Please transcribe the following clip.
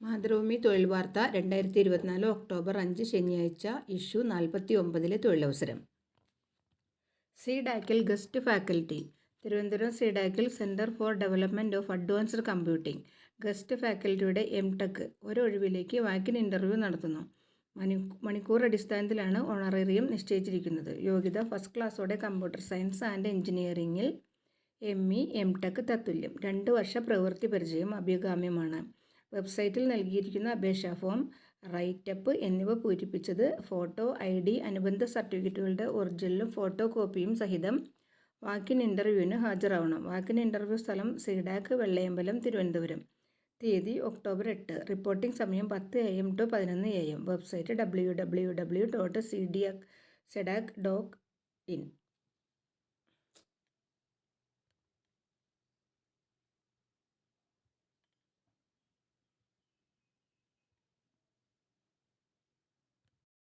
മാതൃഭൂമി തൊഴിൽ വാർത്ത രണ്ടായിരത്തി ഇരുപത്തിനാല് ഒക്ടോബർ അഞ്ച് ശനിയാഴ്ച ഇഷ്യൂ നാൽപ്പത്തി ഒമ്പതിലെ തൊഴിലവസരം സിഡാക്കിൽ guest faculty. Thiruvananthapuram സിഡാക്കിൽ centre for development of advanced computing. Guest ഫാക്കൽറ്റിയുടെ M tech ഒരൊഴിവിലേക്ക് വാക്കിൻ ഇന്റർവ്യൂ നടത്തുന്നു. മണി മണിക്കൂർ അടിസ്ഥാനത്തിലാണ് ഓണറേറിയം നിശ്ചയിച്ചിരിക്കുന്നത്. യോഗ്യത ഫസ്റ്റ് ക്ലാസ്സോടെ കമ്പ്യൂട്ടർ സയൻസ് ആൻഡ് എഞ്ചിനീയറിംഗിൽ എം ഇ എം ടെക് തത്തുല്യം. രണ്ട് വർഷ പ്രവൃത്തി പരിചയം അഭികാമ്യമാണ്. വെബ്സൈറ്റിൽ നൽകിയിരിക്കുന്ന അപേക്ഷാ ഫോം റൈറ്റപ്പ് എന്നിവ പൂരിപ്പിച്ചത് ഫോട്ടോ ഐ ഡി അനുബന്ധ സർട്ടിഫിക്കറ്റുകളുടെ ഒറിജിനലും ഫോട്ടോ കോപ്പിയും സഹിതം വാക്കിൻ ഇന്റർവ്യൂവിന് ഹാജരാവണം. വാക്കിൻ ഇന്റർവ്യൂ സ്ഥലം സീഡാക്ക് വെള്ളയമ്പലം തിരുവനന്തപുരം. തീയതി ഒക്ടോബർ എട്ട്. റിപ്പോർട്ടിംഗ് സമയം പത്ത് എ എം ടു പതിനൊന്ന് A M. Website W W W dot C D CDAC dot in